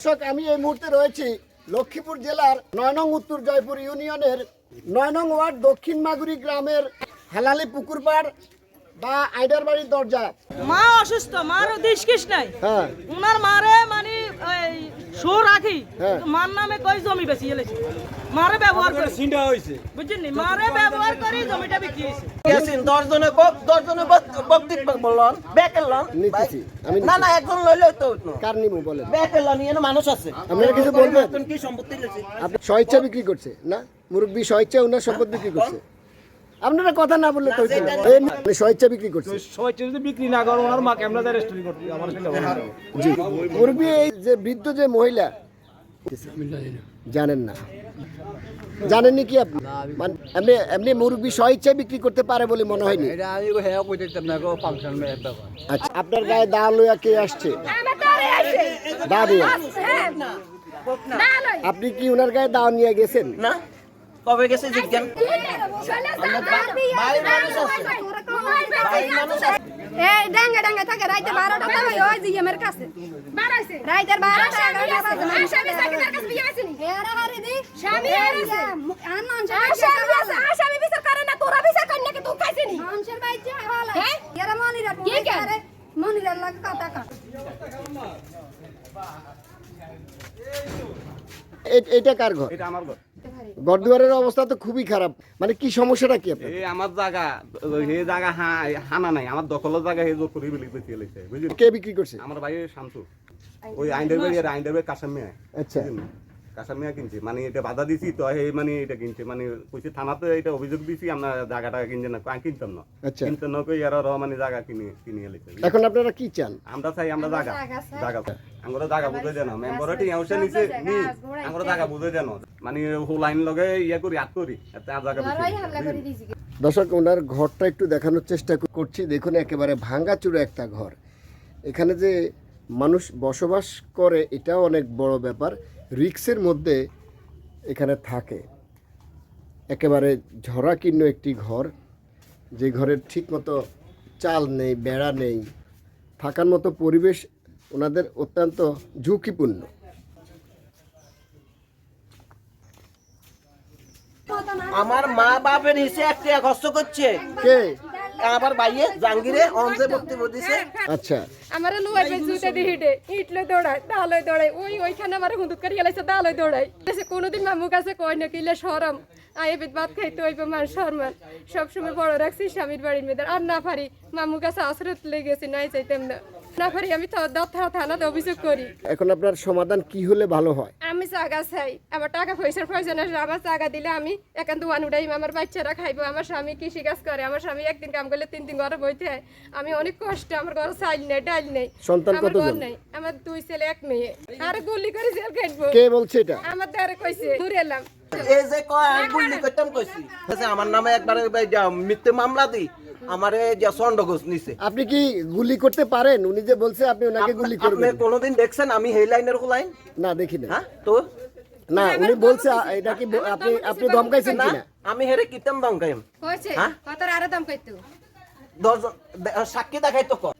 দর্শক আমি এই মুহূর্তে রয়েছি লক্ষ্মীপুর জেলার নয় নং উত্তর জয়পুর ইউনিয়নের নয় নং ওয়ার্ড দক্ষিণ মাগুরি গ্রামের হেলালি পুকুরপাড় বা আইডার বাড়ির দরজা। মা অসুস্থ মার দিশকিস নাই। হ্যাঁ। উনার মারে মানে শো রাখি। হ্যাঁ। মার নামে কই জমি বেশি এলেছে মারে ব্যবহার করে। সিনটা হইছে। বুঝছেন নি? মারে ব্যবহার করে জমিটা বিক্রি হয়েছে গেছেন দশজনে কক দশজনে বক্তব্য বললেন ব্যাকের লন। নিতেছি। আমি না না একজন লইলে তো কার নিবো বলেন? ব্যাকের লন এখানে মানুষ আছে। আপনারা কিছু বলবেন? কি সম্পত্তি লেছে আপনি স্বেচ্ছা বিক্রি করছে না? মুরব্বী স্বেচ্ছা ওনার সম্পদ বিক্রি করছে। আপনারা কথা না বললে তো হইতো এই স্বেচ্ছা বিক্রি করছে। সবাই যদি বিক্রি না করো ওনার মাকে আমরা যা রেস্টুরেন্ট করতে আমার জি। মুরব্বী এই যে বৃদ্ধ যে মহিলা জানেন না। জানেননি কি আপনি? মানে এমনি এমনি মুরব্বী স্বেচ্ছায় বিক্রি করতে পারে বলে মনে হয়নি? এটা আমি হেয়া কই দেখতাম না গো ফাংশন মে ব্যাপার। আচ্ছা আপনার গায়ে দা লইয়া কে আসছে? দা দিয়ে? আপনি কি ওনার গায়ে দা নিয়ে গেছেন? না। কবে গেছে জিজ্ঞান এই ডাঙ্গা ডাঙ্গা থাকে রাইতে বারোটা টাকা ওই জিএমের কাছে। রাইতের বারোটা এগারোটা বাজে হেরা হারি দি। স্বামী আনমান আসামি বিচার করে না তোরা বিচার কর নাকি তুই খাইছিনি মানুষের বাইচে হলা। এরা মনিরা কি করে মনিরা লাগ কথা কাট এটা কার ঘর? এটা আমার ঘর। ঘর দুয়ারের অবস্থা তো খুবই খারাপ। মানে কি সমস্যাটা কি আপনার এই আমার জায়গা হে জায়গা হা- হানা নাই। আমার দখলের জায়গা হে জোর করে বিলি বেঁচে বুঝলি কে বিক্রি করছে? আমার ভাই শান্তু ওই আইন্ডারবে আইন্ডারবে আইন্ডার মেয়ে। আচ্ছা। মেয়ে কিনছে। মানে এটা বাধা দিছি তো হে মানে এটা কিনছে। মানে কইছে থানাতে এটা অভিযোগ দিছি আমরা জায়গাটা কিনছে না আমি কিনতাম না। আচ্ছা। কিনতে না কই আর মানে জায়গা কিনে কিনে এলেছে। এখন আপনারা কি চান? আমরা চাই আমরা জায়গা। জায়গা আমরা জায়গা বুঝে জানো। মেম্বারটি এসে নিছে নি। আমরা জায়গা বুঝে জানো। মানে হো লাইন লগে ইয়া করি আত করি। এতে আর জায়গা দর্শক ওনার ঘরটা একটু দেখানোর চেষ্টা করছি। দেখুন একেবারে ভাঙ্গাচুরা একটা ঘর। এখানে যে মানুষ বসবাস করে এটাও অনেক বড় ব্যাপার। রিক্সের মধ্যে এখানে থাকে। একেবারে ঝরাকীর্ণ একটি ঘর। যে ঘরের ঠিকমতো চাল নেই বেড়া নেই। থাকার মতো পরিবেশ ওনাদের অত্যন্ত ঝুঁকিপূর্ণ। আমার মা বাপের হিসে একটা খরচ করছে। কে? আবার বাইয়ে জাঙ্গিরে দিছে আচ্ছা। আমারে পে জুতে দি হিটে। ইটলে দৌড়ায় তাহলে দৌড়ায়। ওই ওইখানে আমার হুন্দুত করে গেলাইছে তাহলে দৌড়ায়। দেশে কোনোদিন মামু কাছে কই না কিলে শরম। আয়ে বেদ ভাত খাইতে হইব মান শর্মান। সবসময় বড় রাখছি স্বামীর বাড়ির মেয়েদের। আর না পারি মামু কাছে আশ্রত লেগেছি নাই চাইতাম না। না পারি আমি তো দত্তা থানাতে অভিযোগ করি। এখন আপনার সমাধান কি হলে ভালো হয়? আমি জায়গা চাই আমার টাকা পয়সার প্রয়োজন আছে আমার জায়গা দিলে আমি একান দোয়ান উড়াই আমার বাচ্চারা খাইবো আমার স্বামী কৃষি কাজ করে আমার স্বামী একদিন কাম করলে তিন দিন ঘরে বইতে হয়। আমি অনেক কষ্ট আমার ঘরে চাইল নেই ডাইল নেই সন্তান আমার কতজন? ঘর নেই আমার দুই ছেলে এক মেয়ে। আর গুলি করে জেল কাটবো কে বলছে এটা? আমার দ্বারা কইছে দূরে এলাম। এই যে কয় আমি গুলি করতাম কইছি। আমার নামে একবারে মিথ্যে মামলা দি। আমারে যে সন্ডগোস নিছে। আপনি কি গুলি করতে পারেন? উনি যে বলছে আপনি ওনাকে গুলি আপনি কোনোদিন দেখছেন আমি এই লাইনের লাইন না দেখি না হ্যাঁ তো? না উনি বলছে এটা কি আপনি আপনি ধমকাইছেন কিনা? আমি হেরে কিতাম কইছে হ্যাঁ? কত আরে দাম কইতো? দশজন সাক্ষী দেখাই তো কর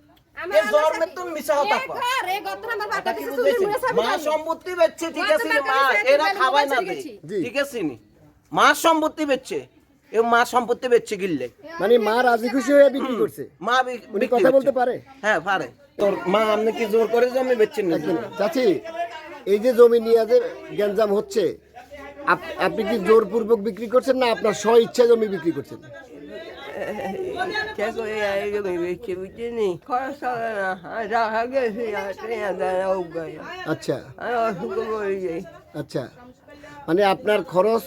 মা সম্পত্তি বেচছে ঠিক আছে মা এরা না। ঠিক আছে মা সম্পত্তি বেচছে। এ মা সম্পত্তি বেচছে গিললে মানে মা রাজি খুশি হয়ে বিক্রি করছে? মা উনি কথা বলতে পারে? হ্যাঁ পারে। তোর মা আপনি কি জোর করে জমি বেচছেন না চাচি এই যে জমি নিয়ে যে গ্যাঞ্জাম হচ্ছে আপ- আপনি কি জোরপূর্বক বিক্রি করছেন না আপনার স্ব ইচ্ছা জমি বিক্রি করছেন? আচ্ছা। আচ্ছা। মানে আপনার খরচ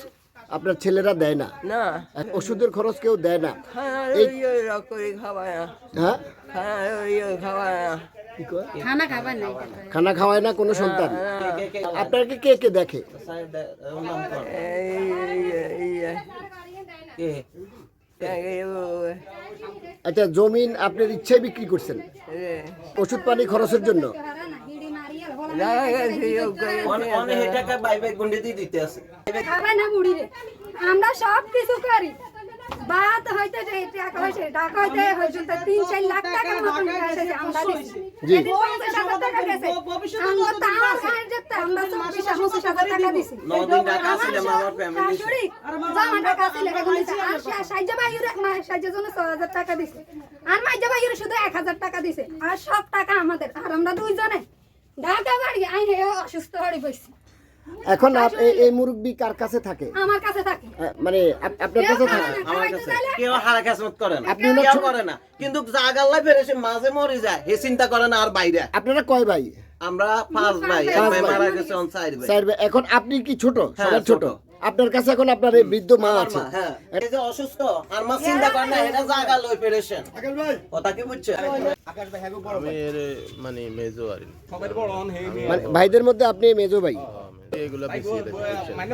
আপনার ছেলেরা দেয় না। না। ওষুধের খরচ কেউ দেয় না। এই- করে খাওয়ায় হ্যাঁ? খানা খানা খাওয়ায় না কোনো সন্তান? আপনাকে কে কে দেখে? আচ্ছা জমিন আপনার ইচ্ছায় বিক্রি করছেন? ওষুধ পানি খরচের জন্য? আমরা সব কিছু করি হইতে টাকা হয়েছে টাকা হইতে হয়েছে তিন চার লাখ টাকার মতন গেছে আমরা আর মাইজা বাইরে শুধু এক হাজার টাকা দিছে। আর সব টাকা আমাদের আর আমরা দুইজনে। ঢাকা বাড়ি আইনে অসুস্থ হয়ে বসছি এখন এই- মুরব্বি কার কাছে থাকে? আমার কাছে থাকে। মানে আপনার কাছে থাকে? আমার কাছে কেউ হারা খেসমত করে না। আপনি কেউ করে না। কিন্তু জাগাল্লা ফেরে সে মাঝে মরে যায় হে চিন্তা করে না আর বাইরে। আপনারা কয় ভাই? আমরা পাঁচ ভাই এক ভাই। মারা গেছে অন চার ভাই। এখন আপনি কি ছোট? হ্যাঁ, সবার ছোট? ছোট। আপনার কাছে এখন আপনার এই বৃদ্ধ মা আছে। মা, হ্যাঁ। যে অসুস্থ আর মা চিন্তা করে না এটা জাগা লই ফেরেছেন কথা কি বুঝছে আকাশ ভাই হ্যাঁ আমি এর মানে মেজো আর সবাই বড় হন হে মানে ভাইদের মধ্যে আপনি মেজো ভাই? এগুলো বেশি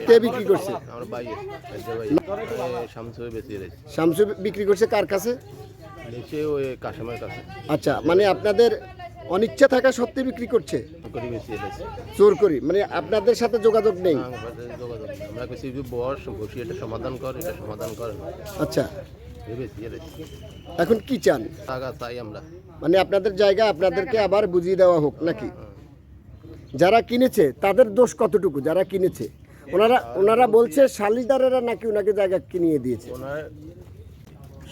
কে বিক্রি করছে? আমার ভাই মেজো ভাই। শামসু বেশি রেছে শামসু বিক্রি করছে কার কাছে? নিচে ওই কাশেমের কাছে। আচ্ছা মানে আপনাদের অনিচ্ছা থাকা সত্ত্বে বিক্রি করছে? জোর করি মানে আপনাদের সাথে যোগাযোগ নেই? আমাদের যোগাযোগ নেই। আমরা কিছু বস বসি এটা সমাধান কর এটা সমাধান কর। আচ্ছা। এখন কি চান? টাকা চাই আমরা। মানে আপনাদের জায়গা আপনাদেরকে আবার বুঝিয়ে দেওয়া হোক নাকি? যারা কিনেছে তাদের দোষ কতটুকু? যারা কিনেছে ওনারা ওনারা বলছে শালিদারেরা নাকি ওনাকে জায়গা কিনিয়ে দিয়েছে? ওনার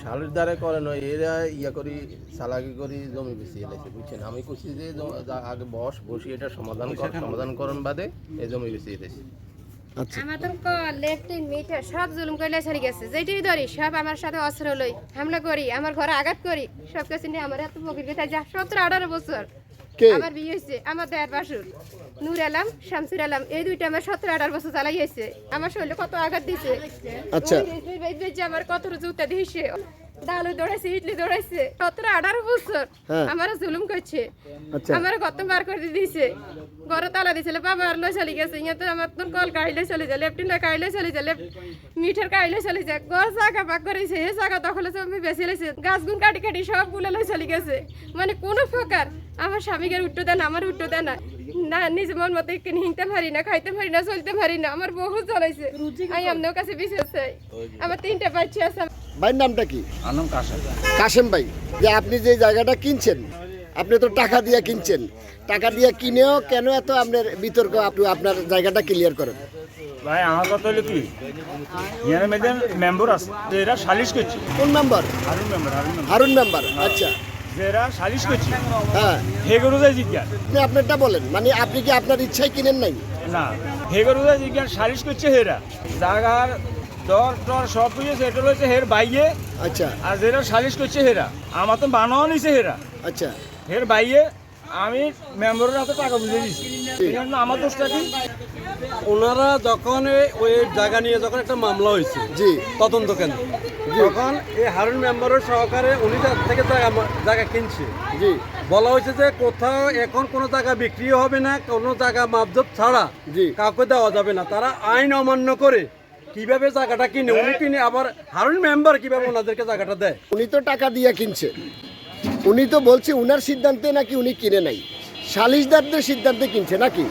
শালের দ্বারা করে নয় এরা ইয়া করি চালাকি করি জমি বেশি এলাইছে বুঝছেন? আমি খুশি যে আগে বস বসি এটা সমাধান কর সমাধান করণ বাদে এই জমি বেশি এলাইছে। আচ্ছা। আমাদের কল লেফটিন মিটার সব জুলুম করে ছাড়ি গেছে। যেটাই ধরি সব আমার সাথে অস্ত্র লই হামলা করি আমার ঘরে আঘাত করি সব কিছু নিয়ে আমার এত বকির কথা যা সতেরো আঠারো বছর আমার বিয়ে হয়েছে আমার দেয়ার বাসুর নূর আলাম শামসুর আলাম এই দুইটা আমার সতেরো আঠারো বছর চালাই হয়েছে আমার শরীরে কত আঘাত দিছে। আচ্ছা। আমার কত জুতা দিয়েছে ডালু দৌড়াইছে ইডলি দৌড়াইছে। সতেরো আঠারো বছর হ্যাঁ। আমার জুলুম করছে। আচ্ছা। আমার কত বার করে দিয়েছে ঘরে তালা দিয়েছিল বাবা আর লই চলে গেছে। ইয়ে তো আমার তোর কল কাইলে চলে যায় লেফটিনটা কাইলে চলে যায় মিঠার কাইলে চলে যায়। ঘর জায়গা পাক করেছে এই জায়গা দখল আমি বেশি লেছে গাছ গুন কাটি কাটি সবগুলো লই চলে গেছে। মানে কোনো প্রকার আমার স্বামীকে উঠতে দেন আমার উঠতে দেন না। না নিজে মন মতো একটু হিংতে পারি না খাইতে পারি না চলতে পারি না আমার বহু চলাইছে আমি আপনার কাছে বিশেষ চাই। আমার তিনটা বাচ্চা আছে। ভাইয়ের নামটা কি? কাশেম। ভাই যে আপনি যে জায়গাটা কিনছেন আপনি তো টাকা দিয়ে কিনছেন। টাকা দিয়ে কিনেও কেন এত আপনার বিতর্ক আপনি আপনার জায়গাটা ক্লিয়ার করেন? ভাই আমার কথা হলো কি? মেম্বার আছে এরা সালিশ করছে। কোন Harun member Harun member Harun number আচ্ছা। যে এরা সালিশ করছে। হ্যাঁ। হেগরু যায় জিজ্ঞাস। আপনি আপনারটা বলেন মানে আপনি কি আপনার ইচ্ছায় কিনেন নাই? না হেগরু যায় জিজ্ঞাস সালিশ করছে হেরা। জাগার দর টর সব কিছু সেটা হচ্ছে হের বাইয়ে। আচ্ছা। আর যেটা সালিশ করছে হেরা আমার তো বানাও নিছে হেরা। আচ্ছা। হের বাইয়ে আমি মেম্বারের হাতে টাকা বুঝে দিচ্ছি এই জন্য আমার দোষটা কি? ওনারা যখন ওই জায়গা নিয়ে যখন একটা মামলা হয়েছে জি। তদন্ত কেন্দ্র। তখন এই হারুন মেম্বারের সহকারে উনি থেকে জায়গা জায়গা কিনছে। জি। বলা হয়েছে যে কোথাও এখন কোনো জায়গা বিক্রি হবে না কোনো জায়গা মাপজব ছাড়া জি। কাউকে দেওয়া যাবে না। তারা আইন অমান্য করে কীভাবে জায়গাটা কিনে উনি কিনে আবার হারুন মেম্বার কীভাবে ওনাদেরকে জায়গাটা দেয়? উনি তো টাকা দিয়ে কিনছে। উনি তো বলছে উনার সিদ্ধান্তে নাকি উনি কিনে নাই। সালিশদারদের সিদ্ধান্তে কিনছে নাকি?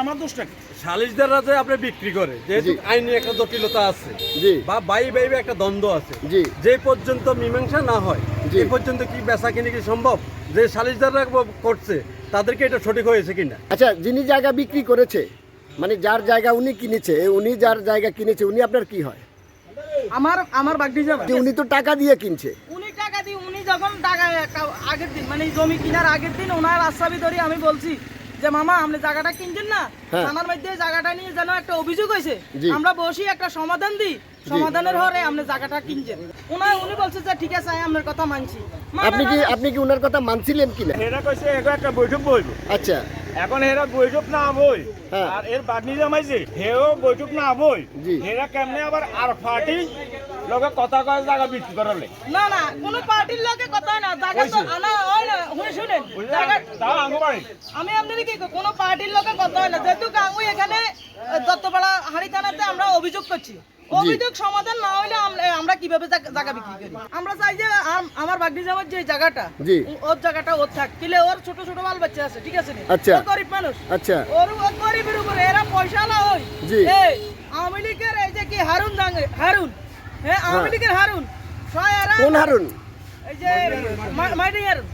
আমার দোষটা সালিশদাররা যে আপনি বিক্রি করে যেহেতু জি। আইনি একটা জটিলতা আছে জি। বা বাই বাইবে একটা দ্বন্দ্ব আছে জি। যে পর্যন্ত মীমাংসা না হয়। এই পর্যন্ত কি বেচা কিনে কি সম্ভব? যে সালিশদাররা করছে তাদেরকে এটা সঠিক হয়েছে কিনা? আচ্ছা যিনি জায়গা বিক্রি করেছে মানে যার জায়গা উনি কিনেছে উনি যার জায়গা কিনেছে উনি আপনার কি হয়? আমার আমার বাগদি যাবে। উনি তো টাকা দিয়ে কিনছে। দিয়ে উনি যখন টাকা আগের দিন মানে জমি কেনার আগের দিন ওনার আশ্বাবি ধরে আমি বলছি যে মামা আপনি জায়গাটা কিনছেন না? হ্যাঁ। থানার মধ্যে জায়গাটা নিয়ে যেন একটা অভিযোগ হয়েছে। আমরা বসি একটা সমাধান দিই। সমাধানের হরে আপনি জায়গাটা কিনছেন। ওনার উনি বলছে যে ঠিক আছে আমি আপনার কথা মানছি। মানে আপনি কি আপনি কি উনার কথা মানছিলেন কিনা? হেরা কইছে এগো একটা বৈঠক বইব। আচ্ছা। এখন হেরা বৈঠক না বই হ্যাঁ। আর এর বাদনি জামাইছে হেও বৈঠক না বই। হেরা কেমনে আবার আর পার্টি লগে কথা কয় জায়গা বিক্রি করালে না না কোনো পার্টির লোকে কথা না। জায়গা তো আনা হয় না। শুনে শুনেন জায়গা তাও আঙ্গ বাড়ি আমি আপনাদের কি কোনো পার্টির লোকের কথা হয় না। যেহেতু গাঙ্গুই এখানে দত্তপাড়া হাড়ি থানাতে আমরা অভিযোগ করছি। অভিযোগ সমাধান না হইলে আমরা কীভাবে জায়গা বিক্রি করি? আমরা চাই যে আমার বাগদি যাওয়ার যে জায়গাটা। ওর জায়গাটা ওর থাক। কিলে ওর ছোট ছোট বাল বাচ্চা আছে ঠিক আছে নি? আচ্ছা। গরিব মানুষ। আচ্ছা। ওর ওর গরিবের উপরে এরা পয়সা না হই। এই আওয়ামী লীগের এই যে কি হারুন জাঙ্গে হারুন। হ্যাঁ আওয়ামী লীগের হারুন। কোন হারুন? এই যে মা- মাইটি হারুন।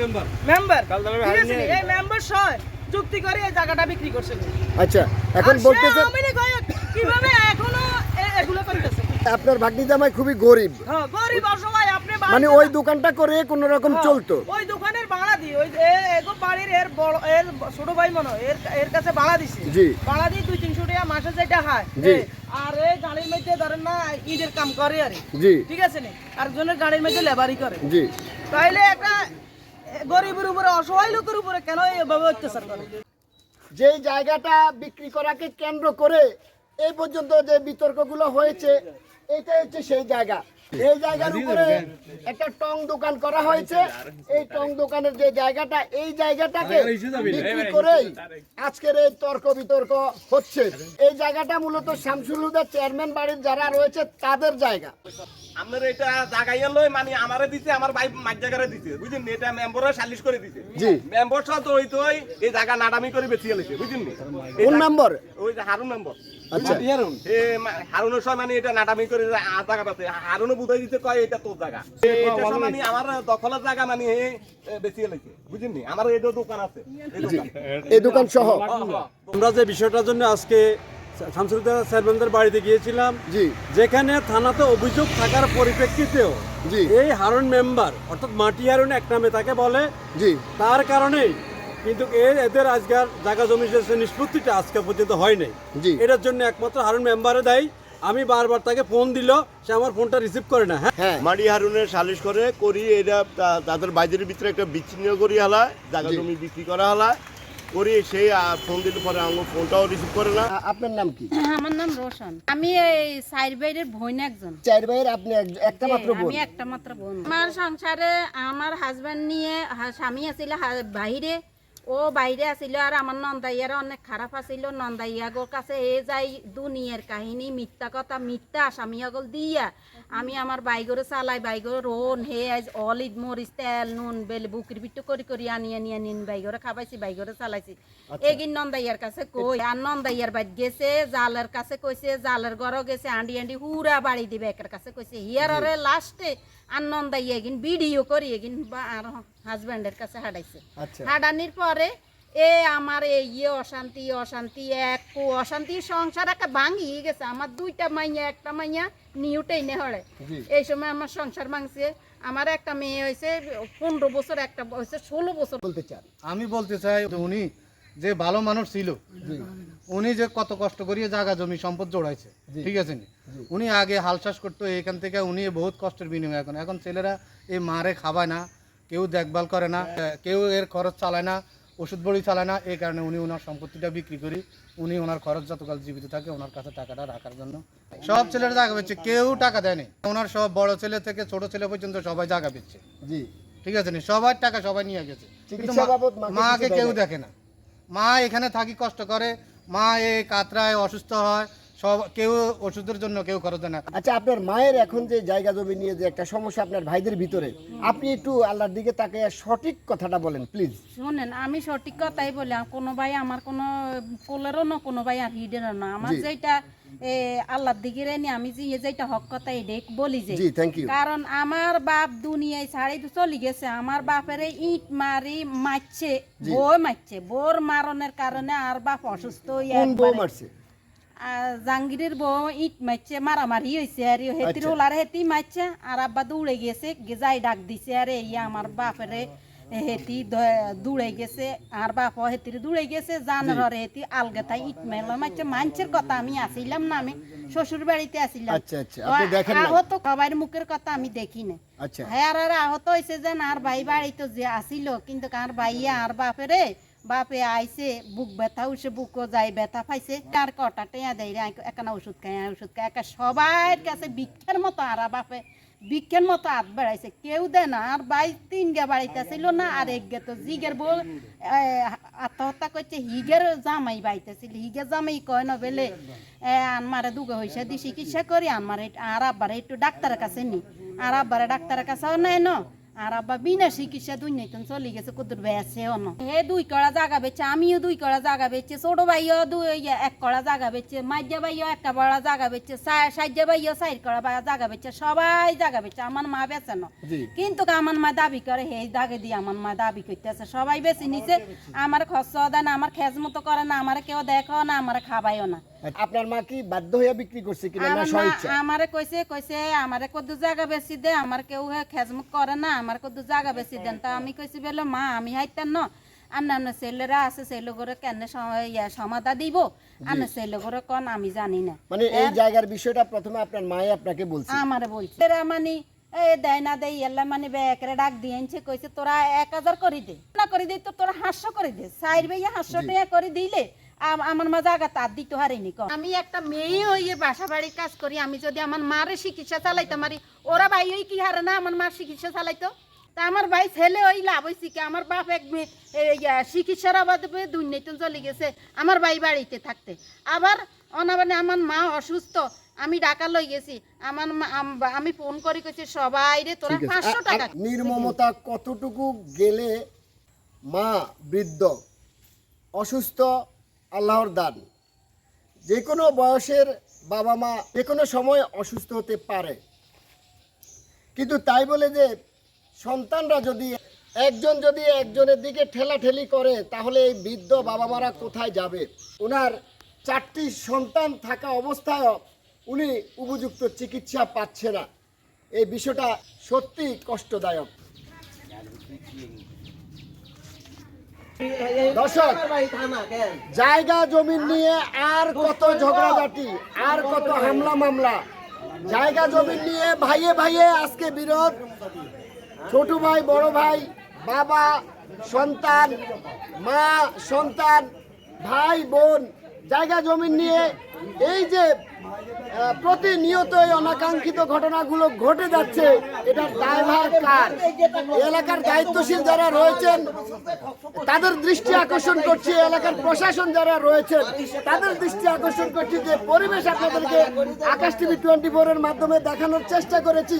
মেম্বার। মেম্বার। ঠিক আছে এই মেম্বার ছয় চুক্তি করে এই জায়গাটা বিক্রি করছে। আচ্ছা এখন বলতেছে আওয়ামী লীগ কীভাবে এখনও এগুলো করতেছে? আপনার ভাগ্নি জামাই খুবই গরিব। হ্যাঁ গরিব অসময় আপনি মানে ওই দোকানটা করে কোন রকম হ্যাঁ, চলতো। ওই দোকানের ভাড়া দি ওই এ- এগো বাড়ির এর বড় এর ছোট ভাই মনে হয়, এর এর কাছে ভাড়া দিছে। জি। ভাড়া দিয়ে দুই তিনশো টাকা মাসে যেটা হয় জি। আর এই গাড়ির মধ্যে ধরেন না ঈদের কাম করে আর। জি। ঠিক আছে না? আর জনের গাড়ির মধ্যে লেবারি করে। জি। তাইলে একটা গরিবের উপরে অসহায় লোকের উপরে কেন এভাবে অত্যাচার করে? যেই জায়গাটা বিক্রি করাকে কেন্দ্র করে এই পর্যন্ত যে বিতর্কগুলো হয়েছে এটা হচ্ছে সেই জায়গা। এই জায়গার উপরে একটা টং দোকান করা হয়েছে। এই টং দোকানের যে জায়গাটা এই জায়গাটাকে বিক্রি করেই আজকের এই তর্ক বিতর্ক হচ্ছে। এই জায়গাটা মূলত শামসুল হুদার চেয়ারম্যান বাড়ির যারা রয়েছে তাদের জায়গা। আপনার এটা জাগাইয়া লই মানে আমারে দিছে আমার ভাই মাঝ জায়গারে দিছে। বুঝছেন নি? এটা মেম্বরে সালিশ করে দিছে। জি। মেম্বর সহ তো ওই তো এই জায়গা নাটামি করে বেঁচিয়ে লেছে বুঝছেন নি? কোন নম্বর ওই যে হারুন মেম্বর। আচ্ছা। হারুনের সময় মানে এটা নাটামি করে যে জায়গা পাচ্ছে। হারুনও বুঝাই দিতে কয় এটা তোর জায়গা? এটা মানে আমার দখলের জায়গা মানে এ এ বেঁচিয়ে লেছে বুঝছেন নি? আমার এই দোকান আছে। এই দোকান। সহ। আমরা যে বিষয়টার জন্য আজকে শামসুদ্দার বাড়িতে গিয়েছিলাম জি। যেখানে থানাতে অভিযোগ থাকার পরিপ্রেক্ষিতেও জি। এই হারুন মেম্বার অর্থাৎ মাটি হারুন এক নামে তাকে বলে জি। তার কারণেই কিন্তু এ- এদের আজকাল জায়গা জমি যে নিষ্পত্তিটা আজকে পর্যন্ত হয় নাই। জি। এটার জন্য একমাত্র হারুন মেম্বারে দেয়। আমি বারবার তাকে ফোন দিল সে আমার ফোনটা রিসিভ করে না হ্যাঁ? হ্যাঁ। মারি হারুনের সালিশ করে করি এটা তাদের বাইদের ভিতরে একটা বিচ্ছিন্ন করি হালায় জায়গা জমি বিক্রি করা হালায় করি সেই ফোন দিলে পরে আমার ফোনটাও রিসিভ করে না। আপনার নাম কি? আমার নাম রোশন। আমি এই বোন একজন। চার ভাইয়ের আপনি একটা মাত্র বোন। আমি একটা মাত্র বোন। আমার সংসারে আমার হাজবেন্ড নিয়ে স্বামী আছিল বাইরে। ও বাইরে আছিল আর আমার নন্দাইয়ার অনেক খারাপ আছিল নন্দাইয়াগোর কাছে এ যাই দুনিয়ার কাহিনী মিথ্যা কথা মিথ্যা আসামি আগল দিয়া। আমি আমার বাইগরে চালাই বাইগরে রোন হে আজ অলিদ মরিচ তেল নুন বেল বুকির বিট্টু করি করি আনি আনি আনি বাইগরে খাবাইছি বাইগরে চালাইছি। এগিন নন্দাইয়ার কাছে কই? আর নন্দাইয়ার বাড়ি গেছে জালের কাছে কইছে জালের ঘরও গেছে আন্ডি আন্ডি হুরা বাড়ি দিবে একের কাছে কইছে। হিয়ার লাস্টে আর নন্দাইয়া এগিন ভিডিও করি এগিন বা- আর হাজব্যান্ডের কাছে আচ্ছা। পরে এ আমার এই ইয়ে অশান্তি অশান্তি এক কু অশান্তি সংসার একটা ভাঙিয়ে গেছে। আমার দুইটা মাইয়া একটা মাইয়া নিউটাই নে এই সময় আমার সংসার ভাঙছে। আমার একটা মেয়ে হয়েছে পনেরো বছর একটা হয়েছে ষোলো বছর। বলতে চান? আমি বলতে চাই উনি যে ভালো মানুষ ছিল উনি যে কত কষ্ট করিয়ে জায়গা জমি সম্পদ জোড়াইছে ঠিক আছে নি? উনি আগে হাল চাষ করতো এখান থেকে উনি বহুত কষ্টের বিনিময় এখন। এখন ছেলেরা এই মারে খাবায় না কেউ দেখভাল করে না কেউ এর খরচ চালায় না ওষুধ বড়ি চালায় না এই কারণে উনি ওনার সম্পত্তিটা বিক্রি করি উনি ওনার খরচ যতকাল জীবিত থাকে ওনার কাছে টাকাটা রাখার জন্য। সব ছেলেরা জায়গা পেচ্ছে কেউ টাকা দেয়নি ওনার সব বড় ছেলে থেকে ছোট ছেলে পর্যন্ত সবাই জায়গা পেচ্ছে জি। ঠিক আছে সবার টাকা সবাই নিয়ে গেছে। কিন্তু মাকে কেউ দেখে না। মা এখানে থাকি কষ্ট করে। মা এ কাতরায় অসুস্থ হয়। সব কেউ ওষুধের জন্য কেউ খরচ দেয় না। আচ্ছা আপনার মায়ের এখন যে জায়গা জমি নিয়ে যে একটা সমস্যা আপনার ভাইদের ভিতরে আপনি একটু আল্লাহর দিকে তাকে সঠিক কথাটা বলেন প্লিজ শুনেন আমি সঠিক কথাই বলি কোনো ভাই আমার কোনো কোলেরও না কোনো ভাই আর হিডেরও না। আমার যেটা আল্লাহর দিকে রেনি আমি যে যেটা হক কথা এটাই বলি যে জি থ্যাংক ইউ কারণ আমার বাপ দুনিয়ায় ছাড়ি তো চলে গেছে আমার বাপের ইট মারি মারছে বই মারছে বোর মারণের কারণে আর বাপ অসুস্থ হইয়া কোন বউ মারছে? জাহাঙ্গীরের বউ ইট মারছে মারামারি হয়েছে আর হেতির আচ্ছা। ওলার হেতি মারছে আর আব্বা দৌড়ে গেছে যাই ডাক দিছে আরে ইয়া আমার বাপেরে হেতি দূরে গেছে আর বাপ হেতির দূরে গেছে জানার হরে হেতি আলগে তাই ইট মেলা মাইছে। মানুষের কথা আমি আসিলাম না আমি শ্বশুর বাড়িতে আসিলাম। আচ্ছা, আচ্ছা? আহত সবাই মুখের কথা আমি দেখি না আচ্ছা। হ্যাঁ আর আহত হয়েছে যে আর ভাই বাড়িতে যে আসিল কিন্তু আর ভাইয়া আর বাপেরে বাপে আইছে, বুক ব্যথা উঠছে বুকও যাই ব্যথা পাইছে। আর কটা টেয়া দেয় রে একানা ওষুধ খাই ওষুধ খাই একা সবার কাছে ভিক্ষার মতো আর বাপে, ভিক্ষার মতো হাত বেড়াইছে। কেউ দেয় না, আর বাই তিন গে বাড়িতে ছিল না, আর এক গে তো জিগের বউ আত্মহত্যা করছে, হিগের জামাই বাইতেছিল। হিগের জামাই কয় না বেলে আনমারে দুগে হয়েছে দি চিকিৎসা করি? আনমারে আর আব্বারে একটু ডাক্তারের কাছে নি। আর আব্বারে ডাক্তারের কাছেও নেয় ন। আর আব্বা বিনা চিকিৎসা দুই নইতন চলে গেছে কুদুর বেছে অন হে দুই কড়া জায়গা বেচছে আমিও দুই কড়া জায়গা বেচছে ছোট ভাইও দুই এক কড়া জায়গা বেচছে মাইজা ভাইও একটা বড় জায়গা বেচছে সাইজা ভাইও সাইড কড়া বা জায়গা বেচছে সবাই জায়গা বেচছে আমার মা বেচে না। কিন্তু আমার মা দাবি করে হে দাগে দিয়ে আমার মা দাবি করতেছে সবাই বেশি নিছে আমার খরচ দেয় না আমার খেজ মতো করে না আমার কেউ দেখো না আমার খাবাইও না। আপনার মা কি বাধ্য হইয়া বিক্রি করছে কিনা না স্বইচ্ছা? আমারে কইছে কইছে আমারে কত জায়গা বেশি দে আমার কেউ খেজমত করে না আমার কত জায়গা বেশি দেন। তা আমি কইছি বলে মা আমি হাইতেন না। অন্যান্য ছেলেরা আছে ছেলেগুলো কেন সম- ইয়া সমাধা দিব? অন্য ছেলেগুলো কন আমি জানি না। মানে এই জায়গার বিষয়টা প্রথমে আপনার মায়ে আপনাকে বলছে। আমারে বলছে। এরা মানে এ দেয় না দেয় এল্লা মানে ব্যাকরে ডাক দিয়েছে কইছে তোরা এক হাজার করে দে। না করে দে তো তোরা হাস্য করে দে। সাইড ভাইয়া হাস্য টাকা করে দিলে আমার মা জায়গা তার দিতে হারিনি কম। আমি একটা মেয়ে হইয়ে বাসা বাড়ির কাজ করি আমি যদি আমার মারে চিকিৎসা চালাইতে পারি ওরা ভাই ওই কি হারে না আমার মার চিকিৎসা চালাইতো তা আমার ভাই ছেলে ওই লাভ হয়েছে কি আমার বাপ এক চিকিৎসার অভাবে দুর্নীতি চলে গেছে আমার ভাই বাড়িতে থাকতে আবার অনাবানে আমার মা অসুস্থ আমি ঢাকা লই গেছি আমার মা- আমি ফোন করে কইছি সবাই রে তোরা। পাঁচশো টাকা নির্মমতা কতটুকু গেলে মা বৃদ্ধ অসুস্থ আল্লাহর দান। যে কোনো বয়সের বাবা মা যে কোনো সময় অসুস্থ হতে পারে। কিন্তু তাই বলে যে সন্তানরা যদি একজন যদি একজনের দিকে ঠেলাঠেলি করে, তাহলে এই বৃদ্ধ বাবা মারা কোথায় যাবে? ওনার চারটি সন্তান থাকা অবস্থায়ও উনি উপযুক্ত চিকিৎসা পাচ্ছে না। এই বিষয়টা সত্যি কষ্টদায়ক। দর্শক, জায়গা, জমি নিয়ে আর কত ঝগড়াঝাটি, আর কত হামলা মামলা। জায়গা, জমি নিয়ে ভাইয়ে ভাইয়ে আজকে বিরোধ। ছোট ভাই, বড় ভাই, বাবা, সন্তান, মা, সন্তান, ভাই, বোন জায়গা জমি নিয়ে এই যে প্রতিনিয়ত এই অনাকাঙ্ক্ষিত ঘটনাগুলো ঘটে যাচ্ছে, এটার দায়ভার কার? এলাকার দায়িত্বশীল যারা রয়েছেন, তাদের দৃষ্টি আকর্ষণ করছি এলাকার প্রশাসন যারা রয়েছেন, তাদের দৃষ্টি আকর্ষণ করছি যে পরিবেশ আপনাদেরকে আকাশ টিভি টোয়েন্টি ফোরের মাধ্যমে দেখানোর চেষ্টা করেছি।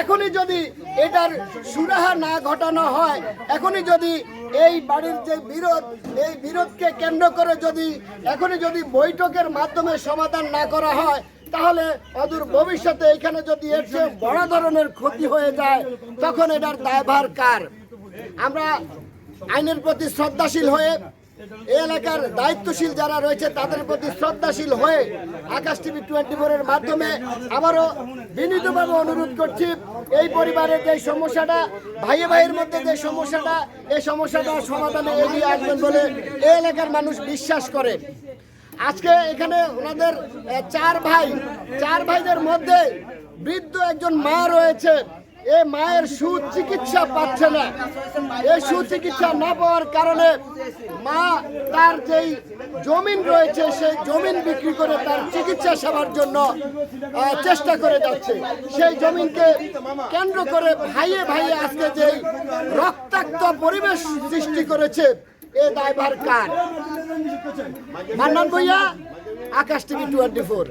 এখনই যদি এটার সুরাহা না ঘটানো হয়, এখনই যদি এই বাড়ির যে বিরোধ, এই বিরোধকে কেন্দ্র করে যদি, এখনই যদি বৈঠকের মাধ্যমে সমাধান না করা হয়, তাহলে অদূর ভবিষ্যতে এখানে যদি এর চেয়ে বড় ধরনের ক্ষতি হয়ে যায়, তখন এটার দায়ভার কার? আমরা আইনের প্রতি শ্রদ্ধাশীল হয়ে এলাকার দায়িত্বশীল যারা রয়েছে, তাদের প্রতি শ্রদ্ধাশীল হয়ে আকাশ টিভি টোয়েন্টি ফোরের মাধ্যমে আবারও বিনীতভাবে অনুরোধ করছি, এই পরিবারের যে সমস্যাটা, ভাইয়ে ভাইয়ের মধ্যে যে সমস্যাটা, এই সমস্যাটা সমাধানে এগিয়ে আসবেন বলে এই এলাকার মানুষ বিশ্বাস করে। আজকে এখানে ওনাদের চার ভাই, চার ভাইদের মধ্যে বৃদ্ধ একজন মা রয়েছে। এই মায়ের সুচিকিৎসা পাচ্ছে না। এই সুচিকিৎসা না পাওয়ার কারণে মা তার যেই জমিন রয়েছে, সেই জমিন বিক্রি করে তার চিকিৎসা সেবার জন্য চেষ্টা করে যাচ্ছে। সেই জমিনকে কেন্দ্র করে ভাইয়ে ভাইয়ে আজকে যেই রক্তাক্ত পরিবেশ সৃষ্টি করেছে, এ দায়ভার কার? মান্নান ভইয়া, আকাশ টিভি টোয়েন্টি ফোর